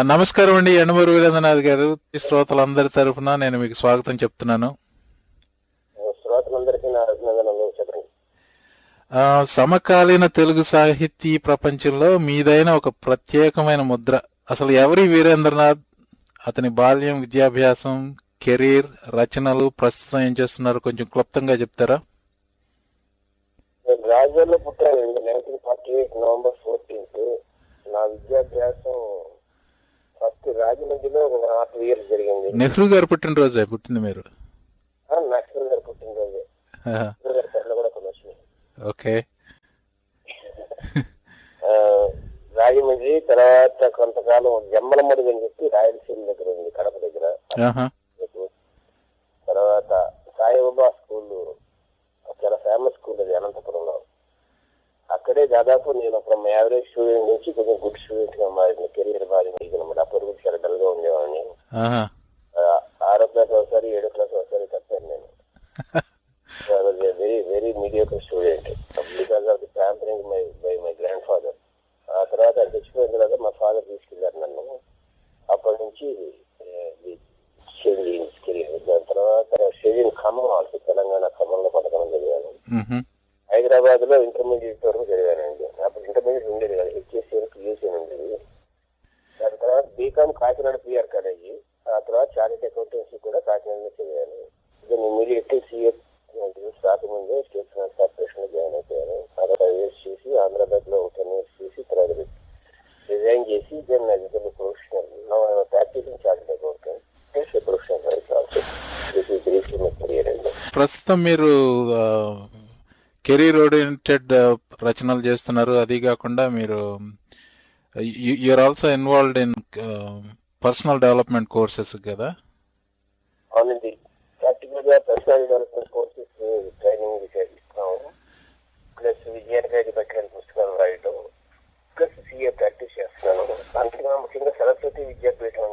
నమస్కారం అండి ఎండమూరు వీరేంద్రనాథ్ గారు. శ్రోతలందరి తరఫున నేను మీకు స్వాగతం చెప్తున్నాను. సమకాలీన తెలుగు సాహితీ ప్రపంచంలో మీదైన ఒక ప్రత్యేకమైన ముద్ర. అసలు ఎవరి వీరేంద్రనాథ్? అతని బాల్యం విద్యాభ్యాసం కెరీర్ రచనలు ప్రస్తుతం ఏం చేస్తున్నారు? కొంచెం క్లుప్తంగా చెప్తారా? Nineteen forty eight November fourteenth. నా విద్యాభ్యాసం రాజమండ్రిలో ఒక టూ ఇయర్స్ జరిగింది. నెహ్రూ గారు పుట్టినరోజే? పుట్టింది మీరు? నక్సల్ గారు పుట్టినరోజు. ఓకే. రాజమండ్రి తర్వాత కొంతకాలం జమ్మలమడుగు అని చెప్పి రాయలసీమ దగ్గర ఉంది కడప దగ్గర. తర్వాత సాయిబాబా స్కూల్ చాలా ఫేమస్ స్కూల్ అది అనంతపురంలో. అక్కడే దాదాపు నేను ఫ్రమ్ యావరేజ్ స్టూడెంట్ నుంచి కొంచెం గుడ్ స్టూడెంట్గా మారింది. కెరీర్ మారింది. అనమాట అప్పటి నుంచి చాలా డల్గా ఉండేవాడిని. ఆరో క్లాస్ ఒకసారి ఏడో క్లాస్ ఒకసారి తప్పాను నేను. Very very mediocre student because of the pampering my by my grandfather ఆ తర్వాత చచ్చిపోయిన తర్వాత మా ఫాదర్ తీసుకెళ్ళారు నన్ను. అప్పటి నుంచి షెడ్యూల్ కెరీర్ దాని తర్వాత షెడ్యూల్ ఖమ్మం ఆల్సో తెలంగాణ ఖమ్మంలో పథకం మ్హూ. హైదరాబాద్లో ఇంటర్మీడియట్ వరకు చదివానండి. అప్పుడు ఇంటర్మీడియట్ ఉండేది కదా. హెచ్ఎస్సీ వరకు యూసీ ఉండేది. దాని తర్వాత బీకామ్ కాకినాడ పిఆర్ కాలేజీ. ఆ తర్వాత చార్టెడ్ అకౌంటెన్సీ కూడా కాకినాడలో చదివాను. దాన్ని ఇమీడియట్లీ సీఏ రాకముందే స్టేట్ ఫైనాన్స్ కార్పొరేషన్లో జాయిన్ అయిపోయాను. అక్కడ ఫైవ్ ఇయర్స్ చేసి ఆంధ్రప్రదేశ్లో ఒక టెన్ ఇయర్స్ చేసి తర్వాత రిజైన్ చేసి then అజికల్ professional practicing chartered accountant professional అండి ప్రస్తుతం మీరు కెరీర్ ఓరియంటెడ్ రచనలు చేస్తున్నారు. అది కాకుండా మీరు you are also involved in personal development courses కదా? అవునండి. Practical personal development courses training ఇస్తాము. ప్లస్ విజయానికి పెట్టిన పుస్తకాలు రాయటం. ప్లస్ సీఏ ప్రాక్టీస్ చేస్తున్నాను. అంతగా ముఖ్యంగా సరస్వతి విద్యాపీఠం